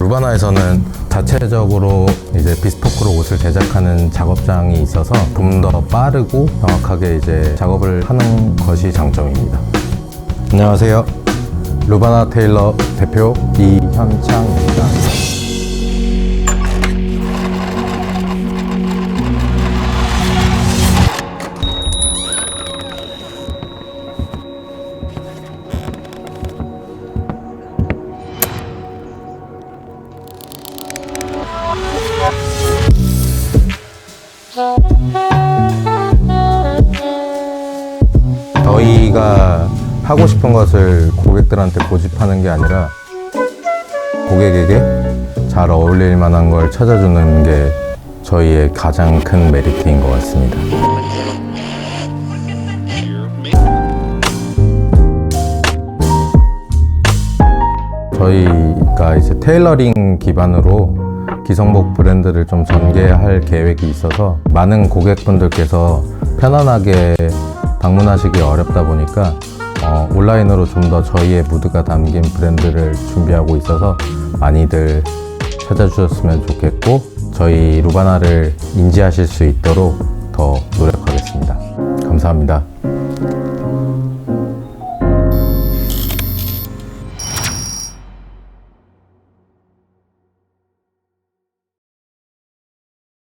루바나에서는 자체적으로 이제 비스포크로 옷을 제작하는 작업장이 있어서 좀 더 빠르고 정확하게 이제 작업을 하는 것이 장점입니다. 안녕하세요. 루바나 테일러 대표 이현창입니다. 저희가 하고 싶은 것을 고객들한테 고집하는 게 아니라 고객에게 잘 어울릴 만한 걸 찾아주는 게 저희의 가장 큰 메리트인 것 같습니다. 저희가 이제 테일러링 기반으로 기성복 브랜드를 좀 전개할 계획이 있어서 많은 고객분들께서 편안하게 방문하시기 어렵다 보니까 어, 온라인으로 좀 더 저희의 무드가 담긴 브랜드를 준비하고 있어서 많이들 찾아주셨으면 좋겠고 저희 루바나를 인지하실 수 있도록 더 노력하겠습니다. 감사합니다.